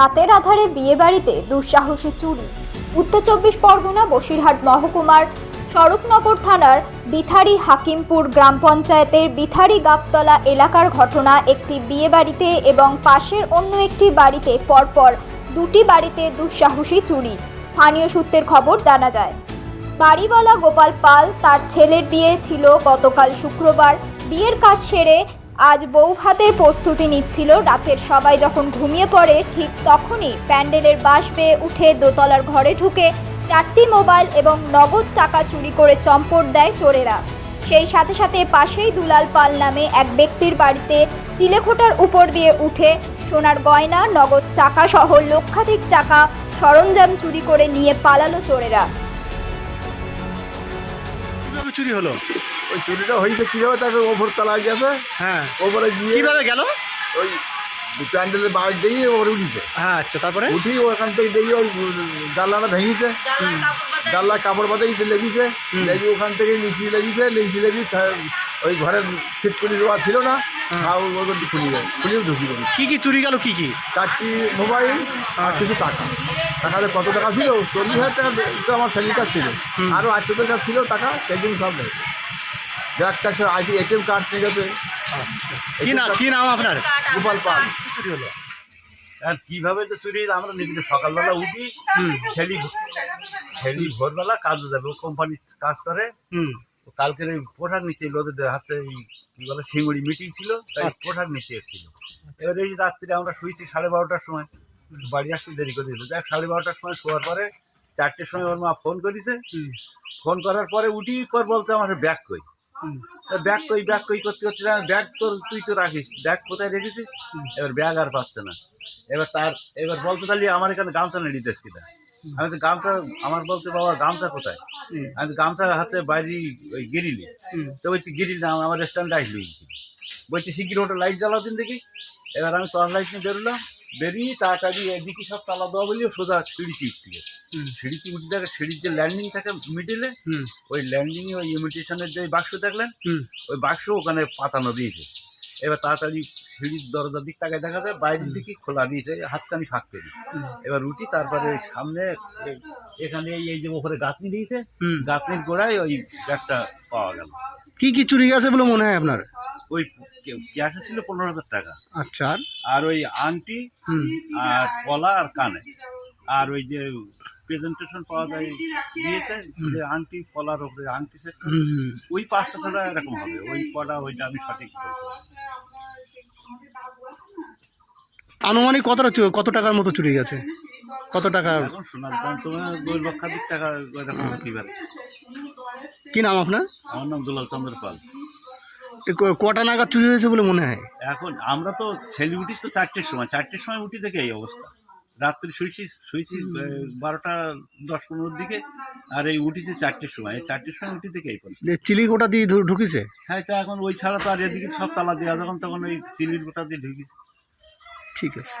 রাতের আধারে বিয়ে বাড়িতে দুঃসাহসী চুরি। উত্তর চব্বিশ পরগনা, বসিরহাট মহকুমার স্বরূপনগর থানার বিথারি হাকিমপুর গ্রাম পঞ্চায়েতের বিথারি গাবতলা এলাকার ঘটনা, একটি বিয়ে বাড়িতে এবং পাশের অন্য একটি বাড়িতে পরপর দুটি বাড়িতে দুঃসাহসী চুরি। স্থানীয় সূত্রের খবর জানা যায়, বাড়িওয়ালা গোপাল পাল তার ছেলের বিয়ে ছিল গতকাল শুক্রবার। বিয়ের কাজ সেরে আজ বউ ভাতের প্রস্তুতি নিচ্ছিল রাতের সবাই যখন ঘুমিয়ে পড়ে, ঠিক তখনই প্যান্ডেলের বাঁশ বেয়ে উঠে দোতলার ঘরে ঢুকে চারটি মোবাইল এবং নগদ টাকা চুরি করে চম্পট দেয় চোরেরা। সেই সাথে সাথে পাশেই দুলাল পাল নামে এক ব্যক্তির বাড়িতে চিলেখোটার উপর দিয়ে উঠে সোনার গয়না, নগদ টাকা সহ লক্ষাধিক টাকা সরঞ্জাম চুরি করে নিয়ে পালালো চোরেরা। কীভাবে চুরি হলো? ওই চুরিটা হয়েছে কীভাবে তাকে ওপর তলায় গেছে? হ্যাঁ। ওপরে গিয়ে কীভাবে গেল? ওই প্যান্ডেলের বাইরে দিয়ে ওপরে উঠিছে। হ্যাঁ আচ্ছা তারপরে? উঠি ওখান থেকে দেখি ওই জানলাটা ভেঙেছে। জানলা কাপড় বাঁধাইতে লেগেছে। লেগে ওখান থেকে লিচি লেগেছে লিচি লেগে ওই ঘরের ছিটকুলি দেওয়া ছিল না সব ওগুলো খুলি যায় খুলিও ঢুকি কি কি চুরি গেল কি কি? চারটি মোবাইল আর কিছু টাকা। টাকাতে কত টাকা ছিল? চল্লিশ হাজার টাকা তো আমার স্যালারি কার্ড ছিল। আরও আটশো টাকা ছিল টাকা সেগুলো সব নেই ব্যাগ ট্যাগ সব আইটি এটিএম কার্ড নিয়ে গেছে। কি না কি নাম আপনার? গোপাল পাল। চুরি হলো আর কীভাবে তো চুরি আমরা নিজেদের সকালবেলা উঠি ছেলি ছেলি ভোরবেলা কাজে যাবে ও কোম্পানি কাজ করে। কালকের ওই পোশাক নিতে এলো ওদের হাতে এই কি বলে শিঙুড়ি মিটিং ছিল তাই আচ্ছা। পোশাক নিতে এসেছিল। এবার এই রাত্রে আমরা শুয়েছি সাড়ে বারোটার সময় বাড়ি আসতে দেরি করে দিল। দেখ সাড়ে বারোটার সময় শোয়ার পরে চারটের সময় ওর মা ফোন করেছে। ফোন করার পরে উঠি পর বলছে আমার ব্যাগ কই? ব্যাগ কই ব্যাগ কই করতে করতে ব্যাগ তোর তুই তো রাখিস। ব্যাগ কোথায় রেখেছিস? এবার ব্যাগ আর পাচ্ছে না। এবার তার এবার বলতে তাহলে আমার এখানে গামছা নেই দিতেস কিনা আমি তো গামছা আমার বলছে বাবা গামছা কোথায়? আমি তো গামছা হাতে বাইরে ওই গিরিলি তো বলছি গিরিল না আমার স্ট্যান্ড আসলি বলছি শিগগির ওটা লাইট জ্বালাও দিন দেখি। এবার আমি টর্চ লাইট নিয়ে বেরোলাম। বেরিয়ে তাড়াতাড়ি এদিকে সব তালা দেওয়া বলিও সোজা সিঁড়িতে উঠতে সিঁড়িতে উঠে দেখে সিঁড়ির যে ল্যান্ডিং থাকে মিডিলে ওই ল্যান্ডিং ওই ইমিটেশনের যে বাক্স দেখলেন ওই বাক্স ওখানে পাতানো দিয়েছে। এবার তাড়াতাড়ি সিঁড়ির দরজার দিক তাকায় দেখা যায় বাইরের দিকে খোলা দিয়েছে হাতখানি ফাঁক করে। এবার রুটি তারপরে সামনে এখানে এই- যে ওপরে গাঁথনি দিয়েছে গাঁথনির গোড়ায় ওই ব্যাগটা পাওয়া গেল। কি কি চুরি গেছে বলে মনে হয় আপনার? ওই ক্যাশে ছিল পনেরো হাজার টাকা। আচ্ছা আর? ওই আংটি আর কলা আর কানে। আর ওই যে প্রেজেন্টেশন পাওয়া যায় বিয়েতে যে আংটি কলার ওপরে আংটি সেট। ওই পাঁচটা ছাড়া এরকম হবে। ওই কটা ওইটা আমি সঠিক বলতে আনুমানিক কতটা চু- কত টাকার মতো চুরি গেছে? কত টাকা শোনার দাম তোমার দুই লক্ষাধিক টাকা এরকম কি নাম আপনার? আমার নাম দুলাল চন্দ্র পাল। কটা নাগাদ চুরি হয়েছে বলে মনে হয়? এখন আমরা তো সেলিব্রিটিস তো চারটের সময় চারটের সময় উঠি থেকে এই অবস্থা। রাত্রি শুয়েছি শুয়েছি বারোটা দশ পনেরোর দিকে আর এই উঠেছি চারটের সময়। এই চারটের সময় উঠি থেকে এই যে চিলি গোটা দিয়ে ঢুকেছে? হ্যাঁ তা এখন ওই ছাড়া তো আর এদিকে সব তালা দেওয়া যখন তখন ওই চিলির গোটা দিয়ে ঢুকেছে। ঠিক আছে।